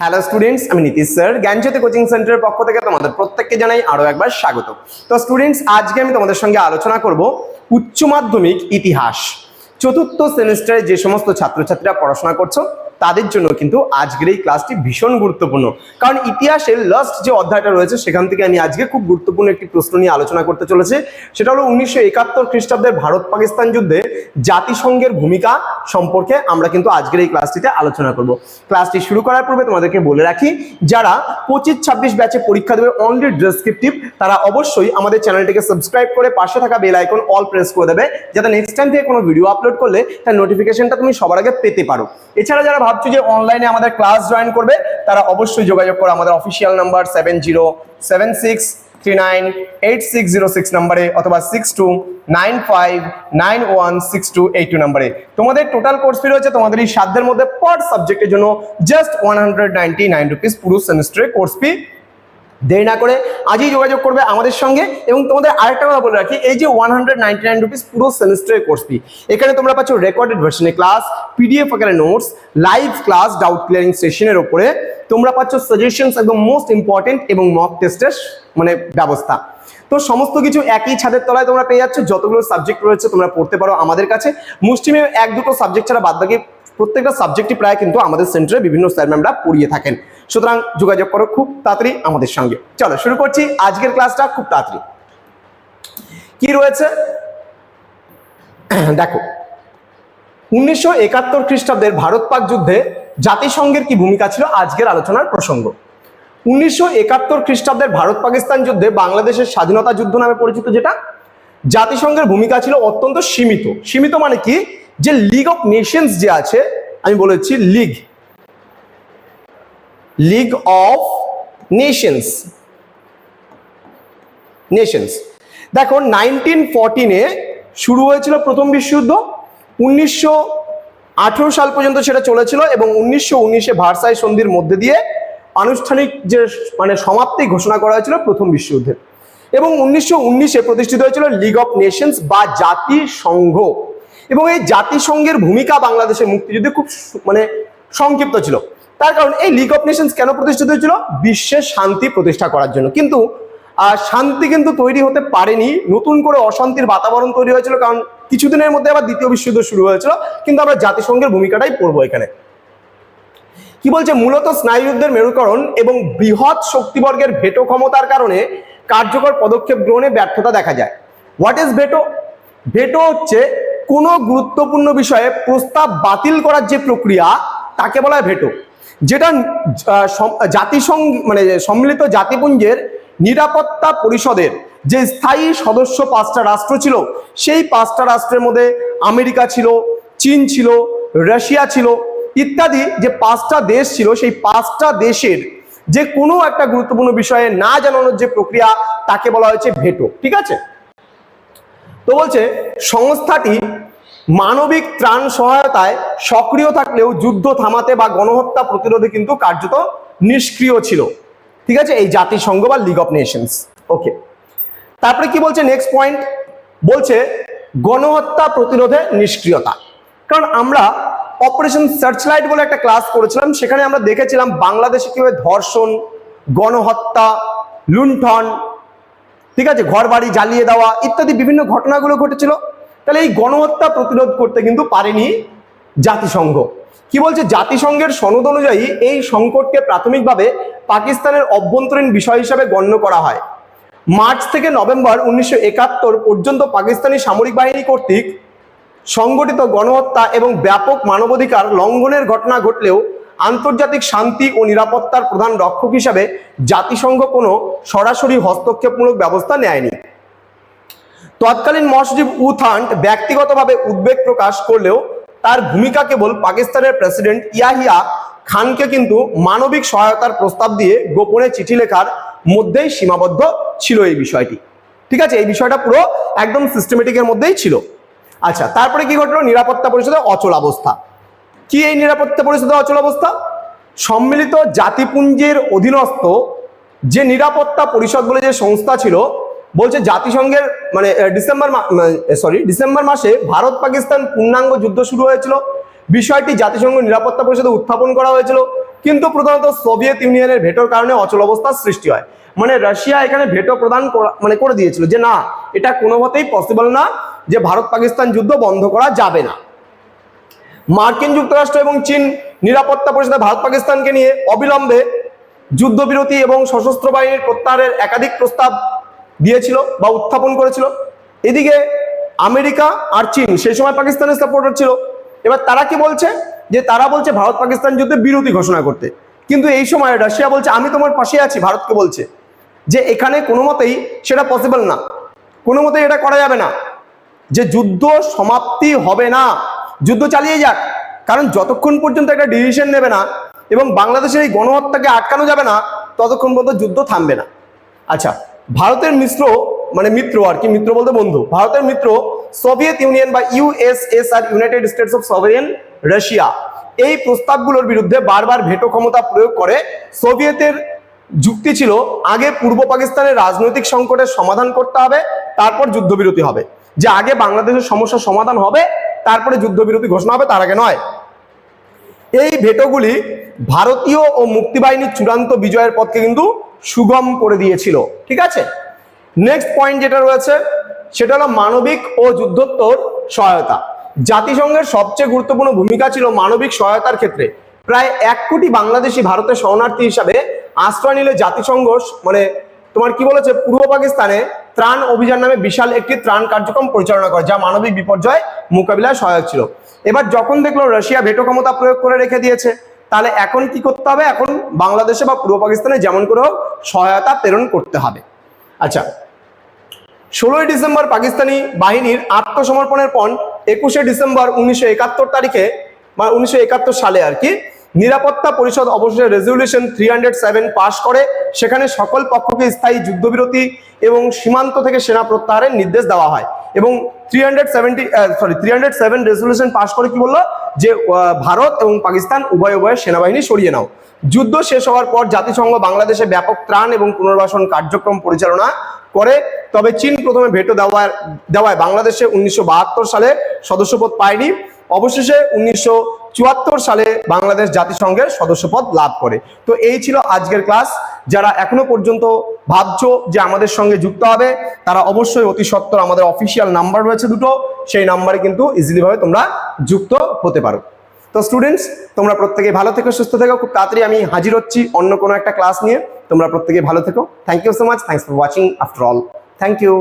Hello students আমি Nitish sir. জ্ঞানজ্যোতি coaching সেন্টারের পক্ষ থেকে তোমাদের প্রত্যেককে জানাই আরও একবার স্বাগত। তো স্টুডেন্টস আজকে আমি তোমাদের সঙ্গে আলোচনা করব উচ্চ মাধ্যমিক ইতিহাস। চতুর্থ সেমিস্টারে যে সমস্ত ছাত্রছাত্রীরা পড়াশোনা করছ তাদের জন্য কিন্তু আজকের এই ক্লাসটি ভীষণ গুরুত্বপূর্ণ। কারণ ইতিহাসের লাস্ট যে অধ্যায়টা রয়েছে, সেখান থেকে আমি আজকে খুব গুরুত্বপূর্ণ একটি প্রশ্ন নিয়ে আলোচনা করতে চলেছে। সেটা হলো উনিশশো একাত্তর খ্রিস্টাব্দের ভারত পাকিস্তান যুদ্ধে জাতিসংঘের ভূমিকা সম্পর্কে আমরা কিন্তু আজকের এই ক্লাসটিতে আলোচনা করব। ক্লাসটি শুরু করার পূর্বে তোমাদেরকে বলে রাখি, যারা পঁচিশ ছাব্বিশ ব্যাচে পরীক্ষা দেবে অনলি ডেসক্রিপটিভ তারা অবশ্যই আমাদের চ্যানেলটিকে সাবস্ক্রাইব করে পাশে থাকা বেল আইকন অল প্রেস করে দেবে, যাতে নেক্সট টাইম থেকে কোনো ভিডিও আপলোড করলে তার নোটিফিকেশনটা তুমি সবার আগে পেতে পারো। এছাড়া যারা ভাবছ যে অনলাইনে আমাদের ক্লাস জয়েন করবে, তারা অবশ্যই যোগাযোগ করো। আমাদের official number seven zero seven six three nine eight six zero six নাম্বারে অথবা six two nine five nine one six two eight two নাম্বারে তোমাদের টোটাল কোর্স ফি রয়েছে তোমাদের এই সাধ্যের মধ্যে পার সাবজেক্টের জন্য just one hundred ninety nine rupees পুরো সেমিস্টারের কোর্স ফি দেরি না করে আজই যোগাযোগ করবে আমাদের সঙ্গে। এবং তোমাদের আরেকটা কথা বলে রাখি, এই যে one hundred ninety nine rupees পুরো সেমিস্টারের কোর্স ফি এখানে তোমরা পাচ্ছ রেকর্ডেড ভার্সনে ক্লাস পিডিএফ আকারে notes live class doubt clearing সেশনের ওপরে তোমরা পাচ্ছ সাজেশনস একদম মোস্ট ইম্পর্টেন্ট এবং মক টেস্টের মানে ব্যবস্থা। তো সমস্ত কিছু একই ছাদের তলায় তোমরা পেয়ে যাচ্ছ, যতগুলো সাবজেক্ট রয়েছে তোমরা পড়তে পারো আমাদের কাছে। মুসলিমে এক দুটো সাবজেক্ট ছাড়া বাদ বাকি প্রত্যেকটা সাবজেক্টই প্রায় কিন্তু আমাদের সেন্টারে বিভিন্ন স্যার ম্যামরা পড়িয়ে থাকেন। সুতরাং যোগাযোগ করো খুব তাড়াতাড়ি আমাদের সঙ্গে। চলো, শুরু করছি আজকের ক্লাসটা খুব তাড়াতাড়ি। কি রয়েছে? দেখো, উনিশশো একাত্তর খ্রিস্টাব্দের ভারত পাক যুদ্ধে জাতিসংঘের কি ভূমিকা ছিল? আজকের আলোচনার প্রসঙ্গ। উনিশশো একাত্তর খ্রিস্টাব্দের ভারত পাকিস্তান যুদ্ধে বাংলাদেশের স্বাধীনতা যুদ্ধ নামে পরিচিত যেটা, জাতিসংঘের ভূমিকা ছিল অত্যন্ত সীমিত। সীমিত মানে কি? যে লিগ অফ নেশনস যে আছে, আমি বলেছি league league of nations nations দেখো নাইনটিন ফোরটিনে শুরু হয়েছিল প্রথম বিশ্বযুদ্ধ, উনিশশো আঠেরো সাল পর্যন্ত সেটা চলেছিল এবং উনিশশো উনিশে ভারসাই সন্ধির মধ্যে দিয়ে আনুষ্ঠানিক যে মানে সমাপ্তি ঘোষণা করা হয়েছিল প্রথম বিশ্বযুদ্ধের এবং উনিশশো উনিশে প্রতিষ্ঠিত হয়েছিল লিগ অফ নেশনস বা জাতিসংঘ। এবং এই জাতিসংঘের ভূমিকা বাংলাদেশের মুক্তিযুদ্ধে খুব মানে সংক্ষিপ্ত ছিল। তার কারণ এই লিগ অফ নেশনস কেন প্রতিষ্ঠিত হয়েছিল? বিশ্বের শান্তি প্রতিষ্ঠা করার জন্য। কিন্তু শান্তি কিন্তু তৈরি হতে পারেনি। নতুন করে অশান্তির বাতাবরণ তৈরি হয়েছিল, কারণ কিছুদিনের মধ্যে আবার দ্বিতীয় বিশ্বযুদ্ধ শুরু হয়েছিল। কিন্তু আমরা জাতিসংঘের ভূমিকাটাই পড়ব এখানে। কি বলছে? মূলত স্নায়ুযুদ্ধের মেরুকরণ এবং বৃহৎ শক্তিবর্গের ভেটো ক্ষমতার কারণে কার্যকর পদক্ষেপ গ্রহণে ব্যর্থতা দেখা যায়। হোয়াট ইজ ভেটো ভেটো হচ্ছে কোনো গুরুত্বপূর্ণ বিষয়ে প্রস্তাব বাতিল করার যে প্রক্রিয়া, তাকে বলা হয় ভেটো যেটা জাতিসংঘ মানে সম্মিলিত জাতিপুঞ্জের নিরাপত্তা পরিষদের যে স্থায়ী সদস্য পাঁচটা রাষ্ট্র ছিল, সেই পাঁচটা রাষ্ট্রের মধ্যে আমেরিকা ছিল, চীন ছিল, রাশিয়া ছিল ইত্যাদি যে পাঁচটা দেশ ছিল, সেই পাঁচটা দেশের যে কোনো একটা গুরুত্বপূর্ণ বিষয়ে না জানানোর যে প্রক্রিয়া, তাকে বলা হয়েছে ভেটো, ঠিক আছে? তো বলছে, সংস্থাটি মানবিক ত্রাণ সহায়তায় সক্রিয় থাকলেও যুদ্ধ থামাতে বা গণহত্যা প্রতিরোধে কিন্তু কার্যত নিষ্ক্রিয় ছিল। ঠিক আছে? এই জাতিসংঘ বা লিগ অফ নেশনস ওকে তারপরে কি বলছে? নেক্সট পয়েন্ট বলছে গণহত্যা প্রতিরোধে নিষ্ক্রিয়তা। কারণ আমরা অপারেশন সার্চলাইট বলে একটা ক্লাস করেছিলাম, সেখানে আমরা দেখেছিলাম বাংলাদেশে কীভাবে ধর্ষণ, গণহত্যা, লুণ্ঠন, ঠিক আছে? ঘর বাড়ি জ্বালিয়ে দেওয়া ইত্যাদি বিভিন্ন ঘটনাগুলো ঘটেছিল। তাহলে এই গণহত্যা প্রতিরোধ করতে কিন্তু পারেনি জাতিসংঘ। কি বলছে? জাতিসংঘের সনদ অনুযায়ী এই সংকটকে প্রাথমিকভাবে পাকিস্তানের অভ্যন্তরীণ বিষয় হিসাবে গণ্য করা হয়। মার্চ থেকে নভেম্বর উনিশশো একাত্তর পর্যন্ত পাকিস্তানি সামরিক বাহিনী কর্তৃক সংগঠিত গণহত্যা এবং ব্যাপক মানবাধিকার লঙ্ঘনের ঘটনা ঘটলেও আন্তর্জাতিক শান্তি ও নিরাপত্তার প্রধান রক্ষক হিসাবে জাতিসংঘ কোনো সরাসরি হস্তক্ষেপমূলক ব্যবস্থা নেয়নি। তৎকালীন মহাসচিব উথান্ট ব্যক্তিগতভাবে উদ্বেগ প্রকাশ করলেও তার ভূমিকা কেবল পাকিস্তানের প্রেসিডেন্ট ইয়াহিয়া খানকে কিন্তু মানবিক সহায়তার প্রস্তাব দিয়ে গোপনে চিঠি লেখার মধ্যেই সীমাবদ্ধ ছিল এই বিষয়টি। ঠিক আছে? এই বিষয়টা পুরো একদম সিস্টেমেটিকের মধ্যেই ছিল। আচ্ছা তারপরে কি ঘটলো? নিরাপত্তা পরিষদের অচল অবস্থা। কি এই নিরাপত্তা পরিষদের অচল অবস্থা? সম্মিলিত জাতিপুঞ্জের অধীনস্থ যে নিরাপত্তা পরিষদ বলে যে সংস্থা ছিল বলছে জাতিসংঘের মানে ডিসেম্বর সরি ডিসেম্বর মাসে ভারত পাকিস্তান পূর্ণাঙ্গ যুদ্ধ শুরু হয়েছিল। বিষয়টি জাতিসংঘ নিরাপত্তা পরিষদে উত্থাপন করা হয়েছিল। কিন্তু প্রধানত সোভিয়েত ইউনিয়নের ভেটোর কারণে অচল অবস্থার সৃষ্টি হয়। মানে রাশিয়া এখানে ভেটো প্রদান মানে করে দিয়েছিল যে, না, এটা কোনোমতেই পসিবল না যে ভারত পাকিস্তান যুদ্ধ বন্ধ করা যাবে না। মার্কিন যুক্তরাষ্ট্র এবং চীন নিরাপত্তা পরিষদে ভারত পাকিস্তানকে নিয়ে অবিলম্বে যুদ্ধবিরতি এবং সশস্ত্র বাহিনীর প্রত্যাহারের একাধিক প্রস্তাব দিয়েছিল বা উত্থাপন করেছিল। এদিকে আমেরিকা আর চীন, সেই সময় পাকিস্তানের সাপোর্টার ছিল। এবার তারা কি বলছে? যে তারা বলছে ভারত পাকিস্তান যুদ্ধে বিরতি ঘোষণা করতে। কিন্তু এই সময় রাশিয়া বলছে, আমি তোমার পাশে আছি ভারতকে বলছে। যে এখানে কোনো মতেই সেটা পসিবল না। কোনো মতেই এটা করা যাবে না। যে যুদ্ধ সমাপ্তি হবে না। যুদ্ধ চালিয়ে যাক। কারণ যতক্ষণ পর্যন্ত একটা ডিসিশন নেবে না এবং বাংলাদেশের এই গণহত্যাকে আটকানো যাবে না, ততক্ষণ পর্যন্ত যুদ্ধ থামবে না। আচ্ছা ভারতের মিত্র মানে মিত্র আর কি, মিত্র বলতে বন্ধু। ভারতের মিত্র সোভিয়েত ইউনিয়ন বা ইউএসএসআর ইউনাইটেড স্টেটস অফ সভেরিয়ান রাশিয়া। এই প্রস্তাবগুলোর বিরুদ্ধে বারবার ভেটো ক্ষমতা প্রয়োগ করে সোভিয়েতের যুক্তি ছিল, আগে পূর্ব পাকিস্তানের রাজনৈতিক সংকটের সমাধান করতে হবে, তারপর যুদ্ধবিরতি হবে। যে আগে বাংলাদেশের সমস্যার সমাধান হবে, তারপরে যুদ্ধবিরতি ঘোষণা হবে, তার আগে নয়। এই ভেটোগুলি ভারতীয় ও মুক্তিবাহিনীর চূড়ান্ত বিজয়ের পথকে কিন্তু সুগম করে দিয়েছিল, ঠিক আছে? নেক্সট পয়েন্ট যেটা রয়েছে, সেটা হলো মানবিক ও যুদ্ধোত্তর সহায়তা। জাতিসংঘের সবচেয়ে গুরুত্বপূর্ণ ভূমিকা ছিল মানবিক সহায়তার ক্ষেত্রে। প্রায় এক কোটি বাংলাদেশি ভারতের শরণার্থী হিসাবে আশ্রয় নিলে জাতিসংঘ মানে তোমার কি বলেছে, পূর্ব পাকিস্তানে ত্রাণ অভিযান নামে বিশাল একটি ত্রাণ কার্যক্রম পরিচালনা করে, যা মানবিক বিপর্যয় মোকাবিলায় সহায়ক ছিল। এবার যখন দেখল রাশিয়া ভেটো ক্ষমতা প্রয়োগ করে রেখে দিয়েছে তাহলে এখন কি করতে হবে? এখন বাংলাদেশে বা পূর্ব পাকিস্তানে যেমন করে হোক সহায়তা প্রেরণ করতে হবে। আচ্ছা ষোলোই ডিসেম্বর পাকিস্তানি বাহিনীর আত্মসমর্পণের পর একুশে ডিসেম্বর উনিশশো একাত্তর তারিখে, বা উনিশশো একাত্তর সালে আর কি, নিরাপত্তা পরিষদ অবশেষে রেজলিউশন থ্রি পাশ করে, সেখানে সকল পক্ষকে স্থায়ী যুদ্ধবিরতি এবং সীমান্ত থেকে সেনা প্রত্যাহারের নির্দেশ দেওয়া হয়। এবং three hundred seventy sorry three hundred seven resolution পাশ করে কি বলল? যে ভারত এবং পাকিস্তান উভয় উভয় সেনাবাহিনী সরিয়ে নাও। যুদ্ধ শেষ হওয়ার পর জাতিসংঘ বাংলাদেশে ব্যাপক ত্রাণ এবং পুনর্বাসন কার্যক্রম পরিচালনা করে। তবে চীন প্রথমে ভেটো দেওয়ার, দেওয়ায় বাংলাদেশে উনিশশো বাহাত্তর সালে সদস্যপদ পায়নি। অবশেষে উনিশশো চুয়াত্তর সালে বাংলাদেশ জাতিসংঘের সদস্যপদ লাভ করে। তো এই ছিল আজকের ক্লাস। যারা এখনও পর্যন্ত ভাবছ যে আমাদের সঙ্গে যুক্ত হবে, তারা অবশ্যই অতি সত্বর আমাদের অফিসিয়াল নাম্বার রয়েছে দুটো। সেই নাম্বারে কিন্তু ইজিলিভাবে তোমরা যুক্ত হতে পারো। তো স্টুডেন্টস তোমরা প্রত্যেকে ভালো থেকো, সুস্থ থেকো। খুব তাড়াতাড়ি আমি হাজির হচ্ছি অন্য কোনো একটা ক্লাস নিয়ে। তোমরা প্রত্যেকে ভালো থেকো। Thank you so much thanks for watching after all thank you